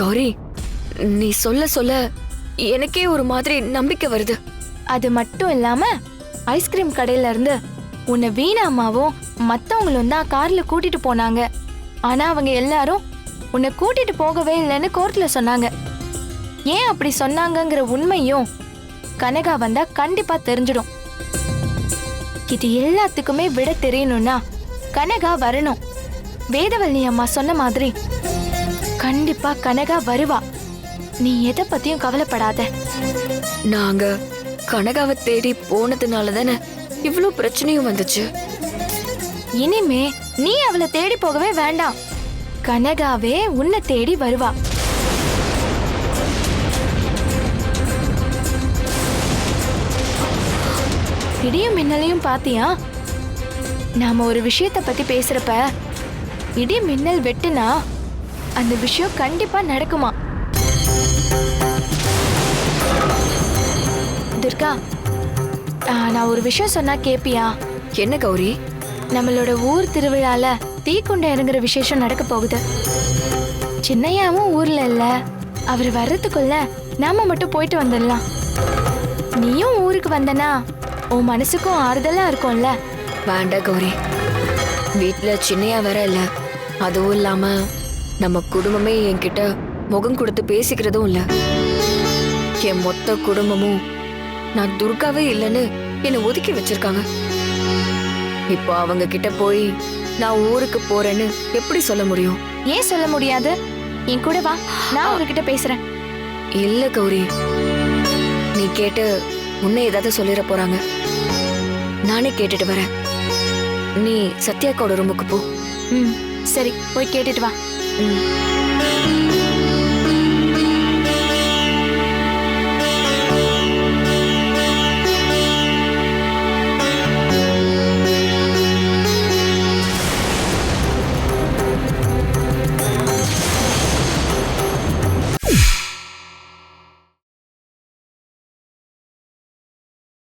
கௌரி நீ சொல்ல சொல்ல எனக்கே ஒரு மாதிரி நம்பிக்கை வருது. அது மட்டும் இல்லாம ஐஸ்கிரீம் கடையில இருந்து உன்னை வீணா அம்மாவும் மத்தவங்களும் தான் கார்ல கூட்டிட்டு போனாங்க. ஆனா அவங்க எல்லாரும் உன்னை கூட்டிட்டு போகவே இல்லைன்னு கோர்ட்ல சொன்னாங்க. ஏன் அப்படி சொன்னாங்கங்கிற உண்மையும் கனகா வந்தா கண்டிப்பா தெரிஞ்சிடும். இது எல்லாத்துக்குமே விட தெரியணும்னா கனகா வரணும். வேதவல்லி அம்மா சொன்ன மாதிரி. கண்டிப்பா கனகா வருவா. நீ எதை பத்தியும் கவலைப்படாத. நாங்க கனகாவை தேடி போனதுனால தானே இவ்ளோ பிரச்சனையும் வந்துச்சு. இனிமே நீ அவளை தேடி போகவே வேண்டாம். கனகாவே உன்னை தேடி வருவா. இடியும் மின்னலையும் பாத்தியா? நாம ஒரு விஷயத்த பத்தி பேசுறப்ப இடி மின்னல் வெட்டுனா அந்த விஷயம் கண்டிப்பா நடக்குமா? துர்கா நான் ஒரு விஷயம் சொன்னா கேப்பியா? என்ன கௌரி? நம்மளோட ஊர் திருவிழால தீக்குண்ட இறங்குற விசேஷம் நடக்க போகுது. சின்னையாவும் ஊர்ல இல்ல. அவர் வர்றதுக்குள்ள நாம மட்டும் போயிட்டு வந்துடலாம். நீயும் ஊருக்கு வந்தனா உன் மனசுக்கும் ஆறுதலா இருக்கும்ல? வேண்டாம் கௌரி. வீட்ல சின்னையா வேற இல்ல. அதுவும் இல்லாம நம்ம குடும்பமே என்கிட்ட முகம் கொடுத்து பேசிக்கிறதும் இல்ல. என் மொத்த குடும்பமும் நான் துர்காவே இல்லைன்னு என்னை ஒதுக்கி வச்சிருக்காங்க. இப்போ அவங்க கிட்ட போய் நான் ஊருக்கு போறேன்னு எப்படி சொல்ல முடியும்? ஏன் சொல்ல முடியாது? என் கூட வா. நான் உங்ககிட்ட பேசுறேன். இல்ல கௌரி. நீ கேட்டு உன்னை ஏதாவது சொல்லிட போறாங்க. நானே கேட்டுட்டு வரேன். நீ சத்யாக்கோட ரூமுக்கு போ. ம் சரி. போய் கேட்டுட்டு வா. ம்